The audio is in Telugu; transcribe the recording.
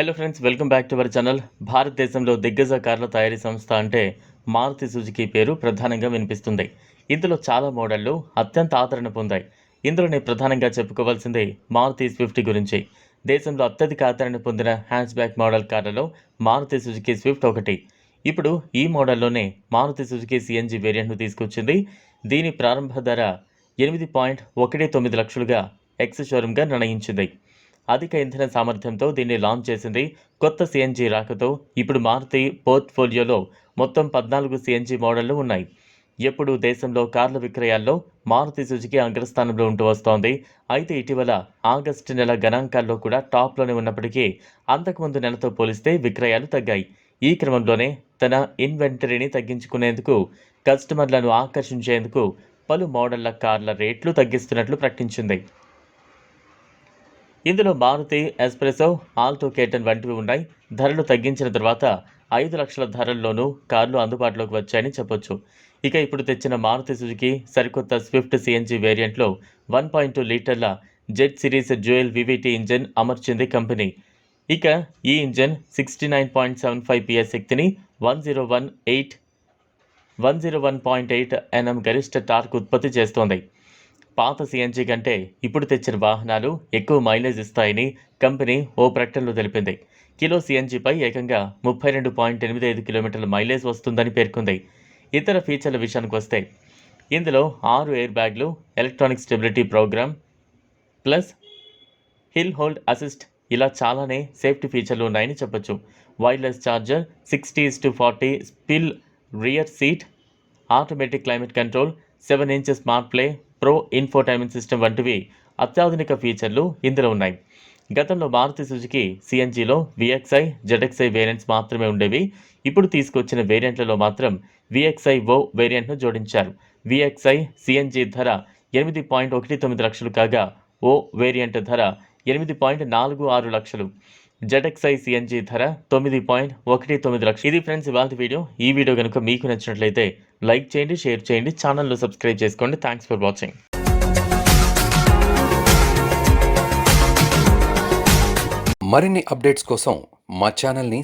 Hello friends welcome back to our channel భారతదేశంలో దిగ్గజ కార్ల తయారీ సంస్థ అంటే మారుతి సుజుకి పేరు ప్రధానంగా వినిపిస్తుంది. ఇందులో చాలా మోడళ్ళు అత్యంత ఆదరణ పొందాయి. ఇందులోనే ప్రధానంగా చెప్పుకోవాల్సింది మారుతి స్విఫ్ట్ గురించి. దేశంలో అత్యధిక ఆదరణ పొందిన హ్యాచ్ బ్యాక్ మోడల్ కార్లలో మారుతి సుజుకి స్విఫ్ట్ ఒకటి. ఇప్పుడు ఈ మోడల్లోనే మారుతి సుజుకి సిఎన్జి వేరియంట్ను తీసుకొచ్చింది. దీని ప్రారంభ ధర ఎనిమిది పాయింట్ ఒకటి తొమ్మిది లక్షలుగా ఎక్స్ షోరూమ్గా నిర్ణయించింది. అధిక ఇంధన సామర్థ్యంతో దీన్ని లాంచ్ చేసింది కొత్త సిఎన్జి రాకతో ఇప్పుడు మారుతి పోర్ట్ఫోలియోలో మొత్తం పద్నాలుగు సిఎన్జి మోడళ్ళు ఉన్నాయి. ఎప్పుడు దేశంలో కార్ల విక్రయాల్లో మారుతి సుజుకి అగ్రస్థానంలో ఉంటూ వస్తోంది. అయితే ఇటీవల ఆగస్టు నెల గణాంకాల్లో కూడా టాప్లోనే ఉన్నప్పటికీ అంతకుముందు నెలతో పోలిస్తే విక్రయాలు తగ్గాయి. ఈ క్రమంలోనే తన ఇన్వెంటరీని తగ్గించుకునేందుకు కస్టమర్లను ఆకర్షించేందుకు పలు మోడళ్ళ కార్ల రేట్లు తగ్గిస్తున్నట్లు ప్రకటించింది. ఇందులో మారుతి ఎస్ప్రెసో ఆల్టో కేటన్ వంటివి ఉన్నాయి. ధరలు తగ్గించిన తర్వాత ఐదు లక్షల ధరల్లోనూ కార్లు అందుబాటులోకి వచ్చాయని చెప్పొచ్చు. ఇక ఇప్పుడు తెచ్చిన మారుతి సుజుకి సరికొత్త స్విఫ్ట్ సిఎన్జి వేరియంట్లో వన్ పాయింట్ టూ లీటర్ల jet series dual VVT engine అమర్చింది company. ఇక ఈ engine sixty nine point seven five PS శక్తిని one zero one eight one zero one point eight NM గరిష్ట టార్క్ ఉత్పత్తి చేస్తోంది. పాత సిఎన్జి కంటే ఇప్పుడు తెచ్చిన వాహనాలు ఎక్కువ మైలేజ్ ఇస్తాయని కంపెనీ ఓ ప్రకటనలో తెలిపింది. కిలో సిఎన్జిపై ఏకంగా ముప్పై రెండు పాయింట్ ఎనిమిది ఐదు కిలోమీటర్ల మైలేజ్ వస్తుందని పేర్కొంది. ఇతర ఫీచర్ల విషయానికి వస్తే ఇందులో ఆరు ఎయిర్ బ్యాగ్లు electronic stability program plus hill hold assist ఇలా చాలానే సేఫ్టీ ఫీచర్లు ఉన్నాయని చెప్పొచ్చు. Wireless charger sixties to forty split rear seat automatic climate control seven inches smart play pro infotainment system వంటివి అత్యాధునిక ఫీచర్లు ఇందులో ఉన్నాయి. గతంలో మారుతి సుజుకి సిఎన్జిలో విఎక్స్ఐ జెడ్ఎక్స్ఐ వేరియంట్స్ మాత్రమే ఉండేవి. ఇప్పుడు తీసుకొచ్చిన వేరియంట్లలో మాత్రం విఎక్స్ఐ ఓ వేరియంట్ను జోడించారు. విఎక్స్ఐ సిఎన్జి ధర ఎనిమిది పాయింట్ ఒకటి తొమ్మిది లక్షలు కాగా ఓ వేరియంట్ ధర ఎనిమిది పాయింట్ నాలుగు ఆరు లక్షలు. జెటెక్సై సిఎన్జి ధర తొమ్మిది పాయింట్ ఒకటి తొమ్మిది లక్షలు. ఇది ఫ్రెండ్స్ ఇవాళ వీడియో. ఈ వీడియో కనుక మీకు నచ్చినట్లయితే లైక్ చేయండి షేర్ చేయండి ఛానల్ను సబ్స్క్రైబ్ చేసుకోండి. థ్యాంక్స్ ఫర్ వాచింగ్ మరిన్ని అప్డేట్స్ కోసం మా ఛానల్ని